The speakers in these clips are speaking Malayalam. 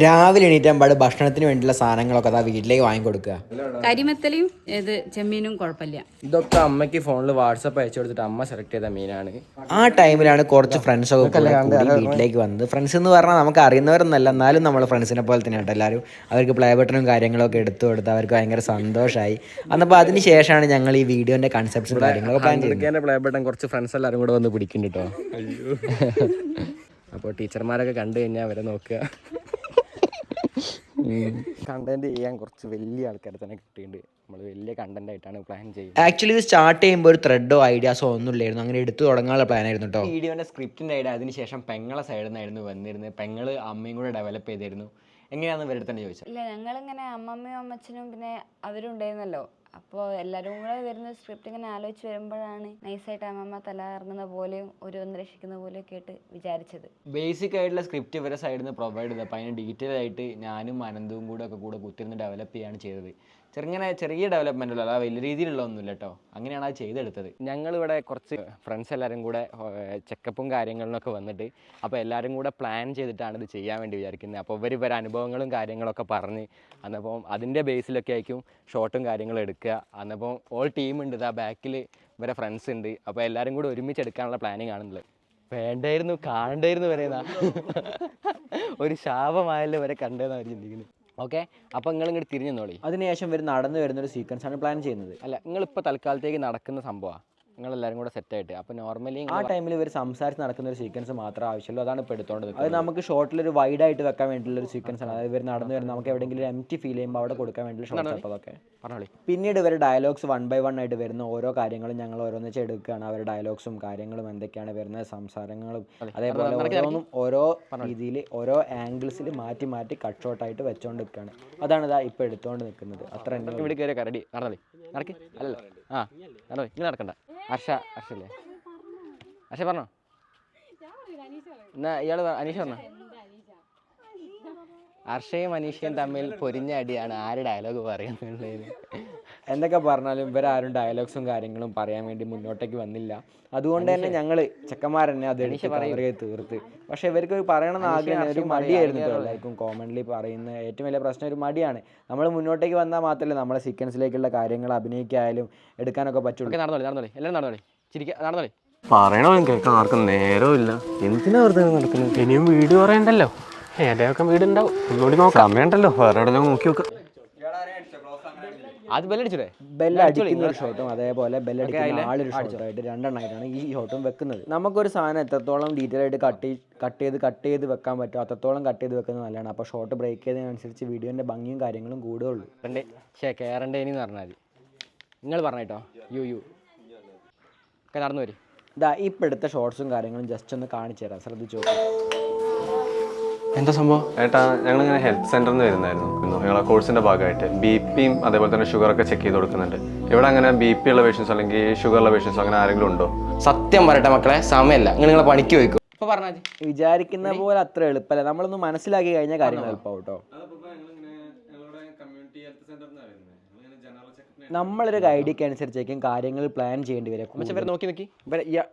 രാവിലെ എണീറ്റാമ്പാട് ഭക്ഷണത്തിന് വേണ്ടിയുള്ള സാധനങ്ങളൊക്കെ അതാ വീട്ടിലേക്ക് വാങ്ങിക്കൊടുക്കുക. കരിമത്തലയും ഇത് ചെമ്മീനും കുഴപ്പമില്ല. ഇതൊക്കെ അമ്മയ്ക്ക് ഫോണിൽ വാട്സപ്പ് അയച്ചു കൊടുത്തിട്ട് അമ്മ സെലക്ട് ചെയ്ത മീനാണ്. ആ ടൈമിലാണ് കുറച്ച് ഫ്രണ്ട്സ് ഒക്കെ കൂടി വീട്ടിലേക്ക് വന്നത്. ഫ്രണ്ട്സ് എന്ന് പറഞ്ഞാൽ നമുക്ക് അറിയുന്നവരൊന്നല്ല എന്നാലും നമ്മൾ ഫ്രണ്ട്സിനെ പോലെ തന്നെ കേട്ടോ എല്ലാവരും. അവർക്ക് പ്ലേ ബട്ടണും കാര്യങ്ങളൊക്കെ എടുത്തു കൊടുത്ത് അവർക്ക് ഭയങ്കര സന്തോഷമായി അന്നപ്പോൾ അതിന് ശേഷമാണ് ഞങ്ങൾ ഈ വീഡിയോന്റെ കൺസെപ്റ്റ്സും കാര്യങ്ങളൊക്കെ പ്ലാൻ ചെയ്യുന്നത്. പ്ലേ ബട്ടൺ കുറച്ച് ഫ്രണ്ട്സ് എല്ലാവരും കൂടെ വന്ന് പിടിക്കുന്നുണ്ട് കേട്ടോ. അപ്പോൾ ടീച്ചർമാരൊക്കെ കണ്ടു കഴിഞ്ഞാൽ അവരെ നോക്കുക. കണ്ടന്റ് ചെയ്യാൻ കുറച്ച് വലിയ ആൾക്കാരെ തന്നെ കിട്ടിയിട്ടുണ്ട്. നമ്മൾ വലിയ കണ്ടന്റ് ആയിട്ടാണ് പ്ലാൻ ചെയ്യുന്നത്. ആക്ച്വലി ഇത് സ്റ്റാർട്ട് ചെയ്യുമ്പോൾ ഒരു ത്രെഡോ ഐഡിയാസോ ഒന്നും ഇല്ലായിരുന്നു. അങ്ങനെ എടുത്തു തുടങ്ങാനുള്ള പ്ലാൻ ആയിരുന്നു കേട്ടോ വീഡിയോന്റെ സ്ക്രിപ്റ്റിന്റെ ഐഡിയ അതിനുശേഷം പെങ്ങളെ സൈഡിൽ നിന്നായിരുന്നു വന്നിരുന്നത് പെങ്ങൾ അമ്മയും കൂടെ ഡെവലപ്പ് ചെയ്തിരുന്നു. എങ്ങനെയാണെന്ന് ഇവരുടെ തന്നെ ചോദിച്ചത് ഇല്ല ഞങ്ങളിങ്ങനെ അമ്മമ്മയും അമ്മച്ചനും പിന്നെ അവരും ഉണ്ടായിരുന്നല്ലോ. അപ്പോൾ എല്ലാവരും കൂടെ വരുന്ന സ്ക്രിപ്റ്റ് ഇങ്ങനെ ആലോചിച്ച് വരുമ്പോഴാണ് നൈസായിട്ട് അമ്മമ്മ തല ഇറങ്ങുന്ന പോലെയും ഒരു രക്ഷിക്കുന്ന പോലെയും ആയിട്ട് വിചാരിച്ചത്. ബേസിക് ആയിട്ടുള്ള സ്ക്രിപ്റ്റ് ഇവരെ സൈഡിൽ നിന്ന് പ്രൊവൈഡ് ചെയ്തത്. അപ്പോൾ അതിന് ഡീറ്റെയിൽ ആയിട്ട് ഞാനും അനന്തവും കൂടെ ഒക്കെ കൂടെ കുത്തിരുന്ന് ഡെവലപ്പ് ചെയ്യാണ് ചെയ്തത്. ചെറുങ്ങനെ ചെറിയ ഡെവലപ്മെന്റ് ഉള്ളത് അല്ലാതെ വലിയ രീതിയിലുള്ള ഒന്നുമില്ല കേട്ടോ. അങ്ങനെയാണ് അത് ചെയ്തെടുത്തത്. ഞങ്ങളിവിടെ കുറച്ച് ഫ്രണ്ട്സ് എല്ലാവരും കൂടെ ചെക്കപ്പും കാര്യങ്ങളും ഒക്കെ വന്നിട്ട് അപ്പോൾ എല്ലാവരും കൂടെ പ്ലാൻ ചെയ്തിട്ടാണ് ഇത് ചെയ്യാൻ വേണ്ടി വിചാരിക്കുന്നത്. അപ്പോൾ ഇവർ ഇവർ അനുഭവങ്ങളും കാര്യങ്ങളൊക്കെ പറഞ്ഞ് അന്നപ്പം അതിന്റെ ബേസിലൊക്കെ ആയിരിക്കും ഷോട്ടും കാര്യങ്ങളും എടുക്കുക. അന്നപ്പം ഓൾ ടീം ഉണ്ട് ഇതാ ബാക്കിൽ ഇവരെ ഫ്രണ്ട്സ് ഉണ്ട്. അപ്പോൾ എല്ലാവരും കൂടെ ഒരുമിച്ച് എടുക്കാനുള്ള പ്ലാനിങ് ആണുള്ളത് വേണ്ടായിരുന്നു കാണണ്ടായിരുന്നു പറയുന്ന ഒരു ശാപമായല്ലോ വരെ കണ്ടതെന്നാണ് അവർ ചിന്തിക്കുന്നത്. ഓക്കെ? അപ്പോൾ നിങ്ങൾ ഇങ്ങോട്ട് തിരിഞ്ഞു നോളി അതിനുശേഷം ഇവർ നടന്നു വരുന്ന ഒരു സീക്വൻസ് ആണ് പ്ലാൻ ചെയ്യുന്നത്. അല്ല നിങ്ങൾ നിങ്ങളിപ്പോൾ തൽക്കാലത്തേക്ക് നടക്കുന്ന സംഭവമാണ് നിങ്ങളെല്ലാവരും കൂടെ സെറ്റായിട്ട് അപ്പോൾ നോർമലി ആ ടൈമിൽ ഇവർ സംസാരിച്ച് നടക്കുന്ന ഒരു സീക്വൻസ് മാത്രമേ ആവശ്യമുള്ളൂ. അതാണ് ഇപ്പോൾ എടുത്തോണ്ടത് അത് നമുക്ക് ഷോർട്ടിൽ ഒരു വൈഡ് ആയിട്ട് വെക്കാൻ വേണ്ടിയുള്ള ഒരു സീക്വൻസ് ആണ്. അതായത് ഇവർ നടന്നു വരുന്ന നമുക്ക് എവിടെയെങ്കിലും എം ടി ഫീൽ ചെയ്യുമ്പോൾ അവിടെ കൊടുക്കാൻ വേണ്ടിയുള്ള ഷോർട്ട് അപ്പോൾ അതൊക്കെ. പറഞ്ഞോളി. പിന്നീട് ഇവർ ഡയലോഗ്സ് വൺ ബൈ വൺ ആയിട്ട് വരുന്ന ഓരോ കാര്യങ്ങളും ഞങ്ങൾ ഓരോന്നിച്ച് എടുക്കുകയാണ്. അവരുടെ ഡയലോഗ്സും കാര്യങ്ങളും എന്തൊക്കെയാണ് വരുന്ന സംസാരങ്ങളും അതേപോലെ ഓരോന്നും ഓരോ രീതിയിൽ ഓരോ ആംഗിൾസിൽ മാറ്റി മാറ്റി കട്ട് ഷോട്ടായിട്ട് വെച്ചോണ്ട് നിൽക്കുകയാണ് അതാണ് ഇതാ ഇപ്പോൾ എടുത്തുകൊണ്ട് നിൽക്കുന്നത് അത്ര ഇവിടെ കയറി കരടി. നടന്നോളി. നടക്ക്. അല്ലല്ല. ആ നടന്നോളി. ഇങ്ങനെ നടക്കണ്ട. ഹർഷ ഹർഷല്ലേ ഹർഷ പറഞ്ഞോ? എന്നാ ഇയാൾ അനീഷ പറഞ്ഞോ? ഹർഷയും അനീഷയും തമ്മിൽ പൊരിഞ്ഞ അടിയാണ്. ആര് ഡയലോഗ് പറയുന്നത് എന്തൊക്കെ പറഞ്ഞാലും ഇവരാരും ഡയലോഗ്സും കാര്യങ്ങളും പറയാൻ വേണ്ടി മുന്നോട്ടേക്ക് വന്നില്ല. അതുകൊണ്ട് തന്നെ ഞങ്ങൾ ചെക്കന്മാർ തന്നെ അത് എനിക്ക് പറയുക തീർത്ത്. പക്ഷെ ഇവർക്ക് ഒരു പറയണമെന്ന് ആഗ്രഹം ഒരു മടിയായിരുന്നു എല്ലാവർക്കും കോമൺലി പറയുന്ന ഏറ്റവും വലിയ പ്രശ്നം ഒരു മടിയാണ്. നമ്മൾ മുന്നോട്ടേക്ക് വന്നാൽ മാത്രമേ നമ്മളെ സീക്വൻസിലേക്കുള്ള കാര്യങ്ങൾ അഭിനയിക്കായാലും എടുക്കാനൊക്കെ പറ്റുള്ളൂ. നടന്നോളി നടന്നോളി. എല്ലാവരും നടന്നോളി. ചിരിക്കുക നടന്നോളി. പറയണവൻ കേൾക്കാൻ ആർക്കും നേരമില്ല എന്തിനാ വെറുതെ നടക്കുന്നത്? ഇനിയും വീട് പറയണ്ടല്ലോ. എന്റെയൊക്കെ വീടുണ്ടാവും? ഒന്നുകൂടി നോക്കാം. സമയമുണ്ടല്ലോ. വേറെ എവിടെയെങ്കിലും നോക്കി നോക്കാം. അത് ബെല്ലടിച്ചൂടെ ബെല്ലടിക്കുന്ന ഒരു ഷോട്ടും അതേപോലെ ബെല്ലടിക്കുന്ന ആളൊരു ഷോട്ടായിട്ട് രണ്ടെണ്ണമായിട്ടാണ് ഈ ഷോട്ടും വെക്കുന്നത്. നമുക്കൊരു സാധനം എത്രത്തോളം ഡീറ്റെയിൽ ആയിട്ട് കട്ട് കട്ട് ചെയ്ത് കട്ട് ചെയ്ത് വെക്കാൻ പറ്റും അത്രത്തോളം കട്ട് ചെയ്ത് വെക്കുന്നത് നല്ലതാണ്. അപ്പോൾ ഷോട്ട് ബ്രേക്ക് ചെയ്തതിനനുസരിച്ച് വീഡിയോന്റെ ഭംഗിയും കാര്യങ്ങളും കൂടുകയുള്ളൂ. കയറണ്ടേ ശേ കയറണ്ടേന്ന് പറഞ്ഞാൽ മതി. നിങ്ങൾ പറഞ്ഞോ യു യു. ഒക്കെ നടന്നു വരും. ഇതാ ഇപ്പോഴത്തെ എടുത്ത ഷോർട്സും കാര്യങ്ങളും ജസ്റ്റ് ഒന്ന് കാണിച്ചു തരാം. ശ്രദ്ധിച്ചു നോക്കൂ. എന്താ സംഭവം? ഏട്ടാ ഞങ്ങളിങ്ങനെ ഹെൽത്ത് സെന്ററിൽ നിന്ന് വരുന്നായിരുന്നു ഞങ്ങളെ കോഴ്സിന്റെ ഭാഗമായിട്ട്. ബി പിയും അതേപോലെ തന്നെ ഷുഗർ ഒക്കെ ചെക്ക് ചെയ്ത് കൊടുക്കുന്നുണ്ട്. ഇവിടെ അങ്ങനെ ബി പി ഉള്ള പേഷ്യൻസ് അല്ലെങ്കിൽ ഷുഗർ ഉള്ള പേഷ്യൻസ് അങ്ങനെ ആരെങ്കിലും ഉണ്ടോ? സത്യം പറയട്ടെ മക്കളെ സമയമല്ല. നിങ്ങൾ നിങ്ങളെ പണിക്ക് വയ്ക്കും ഇപ്പൊ പറഞ്ഞാൽ വിചാരിക്കുന്ന പോലെ അത്ര എളുപ്പമല്ല. നമ്മളൊന്ന് മനസ്സിലാക്കി കഴിഞ്ഞാൽ കാര്യങ്ങൾ എളുപ്പമാവും കേട്ടോ. നമ്മളൊരു ഐഡിയക്ക് അനുസരിച്ചേക്കും കാര്യങ്ങൾ പ്ലാൻ ചെയ്യേണ്ടി വരും ഇവരെ നോക്കി നോക്കി.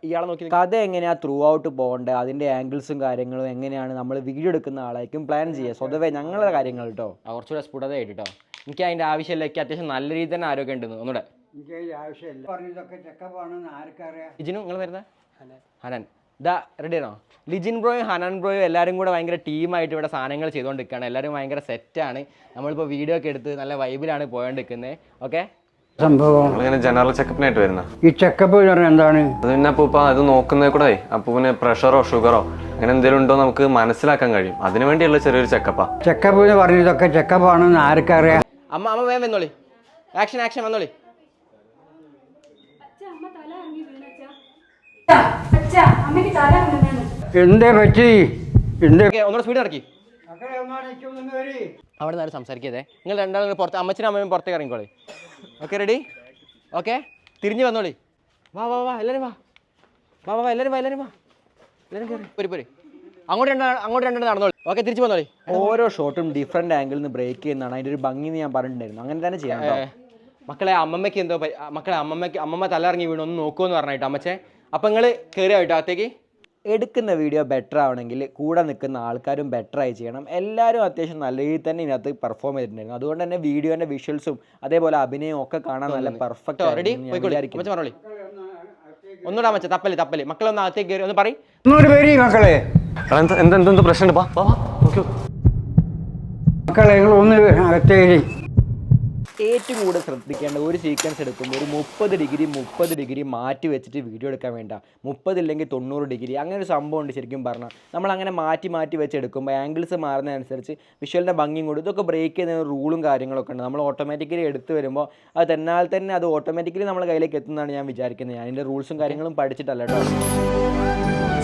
ഇയാളെ നോക്കി കഥ എങ്ങനെയാ ത്രൂ ഔട്ട് പോകേണ്ടത് അതിന്റെ ആംഗിൾസും കാര്യങ്ങളും എങ്ങനെയാണ് നമ്മൾ വീഡിയോ എടുക്കുന്ന ആളായിരിക്കും പ്ലാൻ ചെയ്യുക. സ്വതവേ ഞങ്ങളുടെ കാര്യങ്ങൾ കേട്ടോ കുറച്ചുകൂടെ സ്ഫുടതയായിട്ട് കേട്ടോ എനിക്ക് അതിന്റെ ആവശ്യമില്ല എനിക്ക് അത്യാവശ്യം നല്ല രീതിയിൽ തന്നെ ആരോഗ്യം ഉണ്ട് ഒന്നുകൂടെ. നിങ്ങൾ ഹനൻ. ഇതാ റെഡി ആണോ? ലിജിൻ ബ്രോയും ഹനൻ ബ്രോയും എല്ലാവരും കൂടെ ഭയങ്കര ടീമായിട്ട് ഇവിടെ സാധനങ്ങൾ ചെയ്തുകൊണ്ടിരിക്കുകയാണ്. എല്ലാവരും ഭയങ്കര സെറ്റാണ് നമ്മളിപ്പോൾ വീഡിയോ ഒക്കെ എടുത്ത് നല്ല വൈബിലാണ് പോയോണ്ടിരിക്കുന്നത് ഓക്കെ സംഭവം. ഇങ്ങനെ ജനറൽ ചെക്കപ്പിനായിട്ട് വരുന്ന ഈ ചെക്കപ്പ് എന്ന് പറഞ്ഞാൽ എന്താണ്? അത് പിന്നെ അപ്പൂപ്പ അത് നോക്കുന്നത് കൂടെ അപ്പൂപ്പിന് പ്രഷറോ ഷുഗറോ അങ്ങനെ എന്തെങ്കിലും ഉണ്ടോ നമുക്ക് മനസ്സിലാക്കാൻ കഴിയും. അതിനു വേണ്ടിയുള്ള ചെറിയൊരു ചെക്കപ്പാ. ചെക്കപ്പ് എന്ന് പറഞ്ഞതൊക്കെ ചെക്കപ്പ് ആണെന്ന് ആർക്കറിയാം? അമ്മ അമ്മ വേഗം വന്നോളി. Action action വന്നോളി. എന്തേ പറ്റി? എന്തേ ഓക്കെ ഒന്നുകൂടെ സ്പീഡ് നടക്കി അവിടെ നിന്ന് സംസാരിക്കതേ. നിങ്ങൾ രണ്ടാളും പുറത്ത് അമ്മച്ചനും അമ്മയും പുറത്തേക്ക് ഇറങ്ങിക്കോളി. ഓക്കെ റെഡി ഓക്കെ തിരിഞ്ഞു വന്നോളി. വാ വാ വാ എല്ലാവരും വാ. വാ വാ എല്ലാവരും വാ എല്ലാവരും വാ. എല്ലാവരും കയറി പോരി പോരി അങ്ങോട്ട് രണ്ടാ അങ്ങോട്ട് രണ്ടാണ് നടന്നോളി. ഓക്കെ തിരിച്ചു വന്നോളി. ഓരോ ഷോട്ടും ഡിഫറെന്റ് ആംഗിളിൽ നിന്ന് ബ്രേക്ക് ചെയ്യുന്നതാണ്. അതിന്റെ ഒരു ഭംഗി എന്ന് ഞാൻ പറഞ്ഞിട്ടുണ്ടായിരുന്നു. അങ്ങനെ തന്നെ ചെയ്യാം മക്കളെ അമ്മമ്മയ്ക്ക് എന്തോ മക്കളെ അമ്മമ്മയ്ക്ക് അമ്മമ്മ തലയിറങ്ങി വീണു ഒന്ന് നോക്കുമെന്ന് പറഞ്ഞിട്ട് അമ്മച്ചേ. അപ്പം നിങ്ങൾ കയറി കേട്ടോ അകത്തേക്ക് എടുക്കുന്ന വീഡിയോ ബെറ്റർ ആവണമെങ്കിൽ കൂടെ നിൽക്കുന്ന ആൾക്കാരും ബെറ്ററായി ആയി ചെയ്യണം. എല്ലാവരും അത്യാവശ്യം നല്ല രീതിയിൽ തന്നെ ഇതിനകത്ത് പെർഫോം ചെയ്തിട്ടുണ്ടായിരുന്നു. അതുകൊണ്ട് തന്നെ വീഡിയോന്റെ വിഷ്വൽസും അതേപോലെ അഭിനയവും ഒക്കെ കാണാൻ നല്ല പെർഫെക്റ്റ് ഒന്നുകൂടെ അമ്മച്ച തപ്പൽ തപ്പൽ. മക്കളൊന്ന് അകത്തേക്ക് കയറി ഒന്ന് പറയും. മക്കളെ. എടാ, എന്ത് എന്ത് എന്തെന്ത് പ്രശ്നമുണ്ട്. മക്കളെ നിങ്ങൾ ഒന്ന് അകത്തേരി ഏറ്റവും കൂടുതൽ ശ്രദ്ധിക്കേണ്ട ഒരു സീക്വൻസ് എടുക്കുമ്പോൾ ഒരു മുപ്പത് ഡിഗ്രി മുപ്പത് ഡിഗ്രി മാറ്റി വെച്ചിട്ട് വീഡിയോ എടുക്കാൻ വേണ്ട. മുപ്പതില്ലെങ്കിൽ തൊണ്ണൂറ് ഡിഗ്രി അങ്ങനെ ഒരു സംഭവം ഉണ്ട് ശരിക്കും പറഞ്ഞാൽ. നമ്മൾ അങ്ങനെ മാറ്റി മാറ്റി വെച്ച് എടുക്കുമ്പോൾ ആംഗിൾസ് മാറുന്നതനുസരിച്ച് വിഷ്വലിന്റെ ഭംഗിയും കൂടും. ഇതൊക്കെ ബ്രേക്ക് ചെയ്യുന്ന റൂളും കാര്യങ്ങളൊക്കെ ഉണ്ട്. നമ്മൾ ഓട്ടോമാറ്റിക്കലി എടുത്ത് വരുമ്പോൾ അത് തന്നാൽ തന്നെ അത് ഓട്ടോമാറ്റിക്കലി നമ്മുടെ കയ്യിലേക്ക് എത്തുന്നതാണ് ഞാൻ വിചാരിക്കുന്നത്. ഞാൻ അതിന്റെ റൂൾസും കാര്യങ്ങളും പഠിച്ചിട്ടല്ല കേട്ടോ.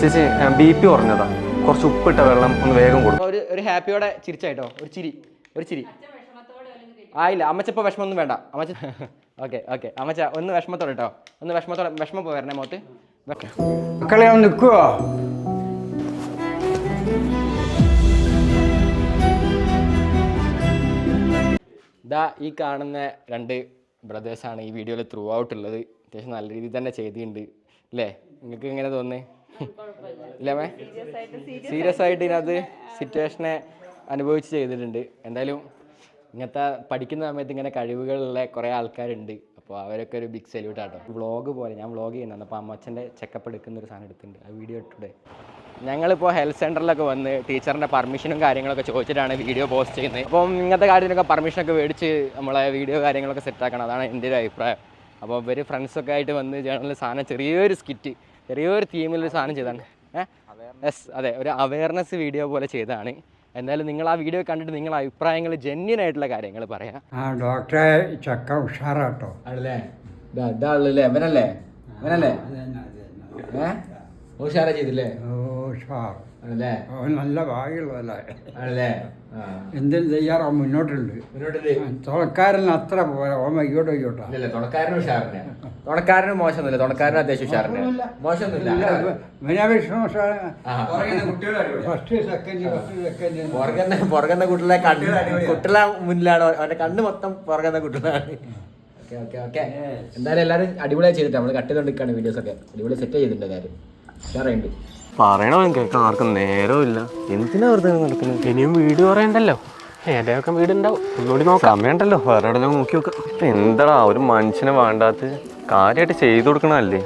ചേച്ചി ബി പി കുറഞ്ഞതാ. കുറച്ച് ഉപ്പിട്ട വെള്ളം ഒന്ന് വേഗം കൊടുക്കും ഒരു ഒരു ഹാപ്പിയോടെ ചിരിച്ചായിട്ടോ ഒരു ചിരി ഒരു ചിരി. ആയില്ല അമ്മച്ചപ്പോൾ വിഷമമൊന്നും വേണ്ട. അമ്മച്ച ഓക്കെ ഓക്കെ. അമ്മച്ച ഒന്ന് വിഷമത്തോടെ കേട്ടോ ഒന്ന് വിഷമത്തോടെ വിഷമം പോയി വരണേ മോത്ത്. മക്കളെ ഒന്ന് നിൽക്കുവോ? ഇതാ ഈ കാണുന്ന രണ്ട് ബ്രദേഴ്സാണ് ഈ വീഡിയോയിൽ ത്രൂ ഔട്ട് ഉള്ളത്. അത്യാവശ്യം നല്ല രീതിയിൽ തന്നെ ചെയ്തിട്ടുണ്ട്. അല്ലേ നിങ്ങൾക്ക് എങ്ങനെ തോന്നേ ഇല്ലേ മേ സീരിയസ് ആയിട്ട് ഇതിനകത്ത് സിറ്റുവേഷനെ അനുഭവിച്ച് ചെയ്തിട്ടുണ്ട്. എന്തായാലും ഇങ്ങനത്തെ പഠിക്കുന്ന സമയത്ത് ഇങ്ങനെ കഴിവുകളുള്ള കുറേ ആൾക്കാരുണ്ട്. അപ്പോൾ അവരൊക്കെ ഒരു ബിഗ് സല്യൂട്ട് ആട്ടോ. വ്ളോഗ് പോലെ ഞാൻ വ്ളോഗ് ചെയ്യുന്നുണ്ട്. അപ്പോൾ അമ്മച്ചന്റെ ചെക്കപ്പ് എടുക്കുന്ന ഒരു സാധനം എടുത്തിട്ടുണ്ട്. ആ വീഡിയോ ഇട്ടിട്ട്. ഞങ്ങളിപ്പോൾ ഹെൽത്ത് സെന്ററിലൊക്കെ വന്ന് ടീച്ചറിന്റെ പെർമിഷനും കാര്യങ്ങളൊക്കെ ചോദിച്ചിട്ടാണ് വീഡിയോ പോസ്റ്റ് ചെയ്യുന്നത്. അപ്പം ഇങ്ങനത്തെ കാര്യത്തിനൊക്കെ പെർമിഷനൊക്കെ മേടിച്ച് നമ്മളെ വീഡിയോ കാര്യങ്ങളൊക്കെ സെറ്റാക്കണം അതാണ് എന്റെ ഒരു അഭിപ്രായം. അപ്പോൾ ഇവർ ഫ്രണ്ട്സൊക്കെ ആയിട്ട് വന്ന് ജേണലിൽ സാധനം ചെറിയൊരു സ്കിറ്റ് ചെറിയൊരു തീമിൽ ഒരു സാധനം ചെയ്താണ്. ഏഹ് അതെ. ഒരു അവയർനെസ് വീഡിയോ പോലെ ചെയ്തതാണ്. എന്തായാലും നിങ്ങൾ ആ വീഡിയോ കണ്ടിട്ട് നിങ്ങൾ അഭിപ്രായങ്ങൾ ജെന്യൻ ആയിട്ടുള്ള കാര്യങ്ങൾ പറയാം. ആ ഡോക്ടറെ ചക്ക ഉഷാറാട്ടോ. ആണല്ലേ? ഇതാണല്ലേ ഇവനല്ലേ? ഇവനല്ലേ? ഉഷാറ ചെയ്തില്ലേ? ഉഷാർ ആണല്ലേ? അവൻ നല്ല ഭാഗ്യമുള്ളതല്ലേ? ആണല്ലേ? എന്തിനും തയ്യാറാ മുന്നോട്ടുണ്ട്. മുന്നോട്ട് തുളക്കാരൻ അത്ര പോരാ ഓ മയ്യോട്ടോ അയ്യോട്ടാ ഇല്ലല്ല തുണക്കാരനും ഉഷാറിനെ തുണക്കാരനും മോശമൊന്നുമില്ല തുടക്കാരന് അത്യാവശ്യം ഉഷാറിനെ മോശമൊന്നുമില്ല. ആ. ഫസ്റ്റ് സെക്കൻഡ് ഫസ്റ്റ് സെക്കൻഡ് പുറകുന്ന പുറകുന്ന കുട്ടികളെ കണ്ണ് കുട്ടികളെ മുന്നിലാണ് അവന്റെ കണ്ണ് മൊത്തം പുറകുന്ന കുട്ടികളാണ്. Okay okay okay. എന്തായാലും എല്ലാരും അടിപൊളിയായി ചെയ്തിട്ട്. നമ്മൾ കട്ട് വീഡിയോസ് ഒക്കെ അടിപൊളി സെറ്റ് ചെയ്തിട്ടുണ്ട് എല്ലാവരും. ഉഷാറുണ്ട് പറയണോ? കേൾക്കാൻ ആർക്കും നേരമില്ല എന്തിനാ വെറുതെ നടക്കുന്നത്? ഇനിയും വീട് പറയണ്ടല്ലോ? ഏതൊക്കെ വീടുണ്ടാവും. ഒന്നുകൂടി നോക്കാം. സമയമുണ്ടല്ലോ. വേറെ നോക്കി നോക്കാം. എന്താടാ ഒരു മനുഷ്യനെ വേണ്ടാത്ത കാര്യമായിട്ട് ചെയ്തു കൊടുക്കണല്ലേ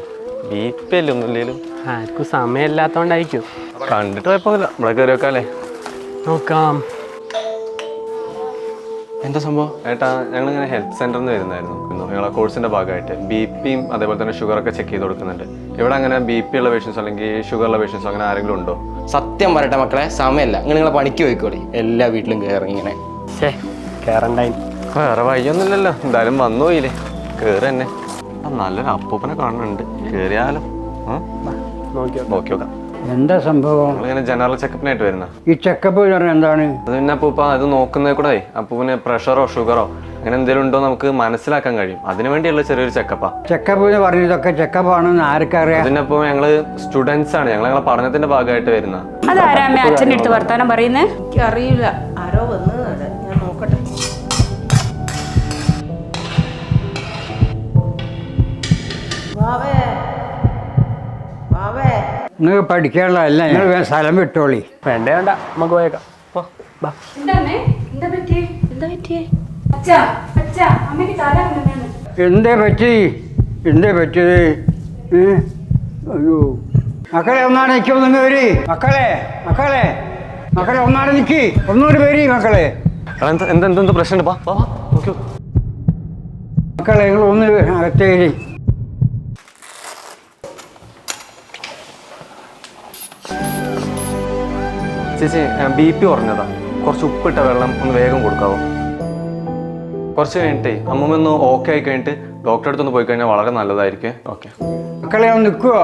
ബി പി അല്ലേ ഒന്നുമില്ലേലും? ആർക്കും സമയമില്ലാത്തോണ്ടായിരിക്കും. കണ്ടിട്ട് കുഴപ്പമില്ല നമ്മളെ കയറി വെക്കാല്ലേ നോക്കാം. എന്താ സംഭവം? ഏട്ടാ ഞങ്ങളിങ്ങനെ ഹെൽത്ത് സെന്ററിൽ നിന്ന് വരുന്നായിരുന്നു ഞങ്ങളെ കോഴ്സിന്റെ ഭാഗമായിട്ട്. ബി പിയും അതേപോലെ തന്നെ ഷുഗറൊക്കെ ഒക്കെ ചെക്ക് ചെയ്ത് കൊടുക്കുന്നുണ്ട്. ഇവിടെ അങ്ങനെ ബി പി ഉള്ള പേഷ്യൻസ് അല്ലെങ്കിൽ ഷുഗറുള്ള ഉള്ള പേഷ്യൻസ് അങ്ങനെ ആരെങ്കിലും ഉണ്ടോ? സത്യം പറയട്ടെ മക്കളെ സമയമല്ല. നിങ്ങൾ നിങ്ങളെ പണിക്ക് പോയിക്കോളി. എല്ലാ വീട്ടിലും കയറി ഇങ്ങനെ. വേറെ വഴിയൊന്നുമില്ലല്ലോ. എന്തായാലും വന്നു പോയില്ലേ. കയറി തന്നെ നല്ലൊരു അപ്പൂപ്പനെ കാണുന്നുണ്ട്. കയറിയാലോ നോക്കിയോ നോക്കി നോക്കാം. എന്താ സംഭവം? ഇങ്ങനെ ജനറൽ ചെക്കപ്പിനായിട്ട് വരുന്ന ഈ ചെക്കപ്പ് എന്താണ്? അത് പിന്നെ അപ്പൂപ്പ അത് നോക്കുന്നത് കൂടെ അപ്പൂപ്പിന് പ്രഷറോ ഷുഗറോ അങ്ങനെ എന്തെങ്കിലും ഉണ്ടോ നമുക്ക് മനസ്സിലാക്കാൻ കഴിയും. അതിനു വേണ്ടിയുള്ള ചെറിയൊരു ചെക്കപ്പാ ചെക്കപ്പ് എന്ന് പറഞ്ഞതൊക്കെ ചെക്കപ്പാണെന്ന് ആർക്കറിയാം? അതിനപ്പോ ഞങ്ങൾ സ്റ്റുഡൻസ് ആണ്. ഞങ്ങൾ ഞങ്ങളെ പഠനത്തിന്റെ ഭാഗമായിട്ട് വരുന്ന അതാരാമേ അച്ഛന്റെ അടുത്ത് വർത്താനം പറയുന്നേ? എനിക്കറിയില്ല. ആരോ വന്നതാണ് ഞാൻ നോക്കട്ടെ. വാവേ. വാവേ. നിങ്ങൾക്ക് പഠിക്കാനുള്ളതല്ല നിങ്ങൾ വേഗം സ്ഥലം വിട്ടോളി. വേണ്ട വേണ്ട. നമുക്ക് പോയേക്കാം. പോ, ബാ. എന്തേ പറ്റി? എന്തേ പറ്റിയത്? അയ്യോ. മക്കളെ ഒന്നാണ് നിൽക്കും നിങ്ങൾ വരി. മക്കളെ മക്കളെ. മക്കളെ ഒന്നാണ് നിൽക്കി ഒന്നുകൂടി വരി മക്കളെ. എന്താ പ്രശ്നം എന്താ. മക്കളെ നിങ്ങൾ ഒന്ന് അകത്തേരി ചേച്ചി ബി പി കുറഞ്ഞതാ. കുറച്ച് ഉപ്പിട്ട വെള്ളം ഒന്ന് വേഗം കൊടുക്കാവോ? കുറച്ച് കഴിഞ്ഞിട്ടേ അമ്മമ്മ ഒന്ന് ഓക്കെ ആയി കഴിഞ്ഞിട്ട് ഡോക്ടറെ അടുത്തൊന്ന് പോയി കഴിഞ്ഞാൽ വളരെ നല്ലതായിരിക്കും. ഓക്കെ മക്കളെ ഒന്ന് നിൽക്കുവോ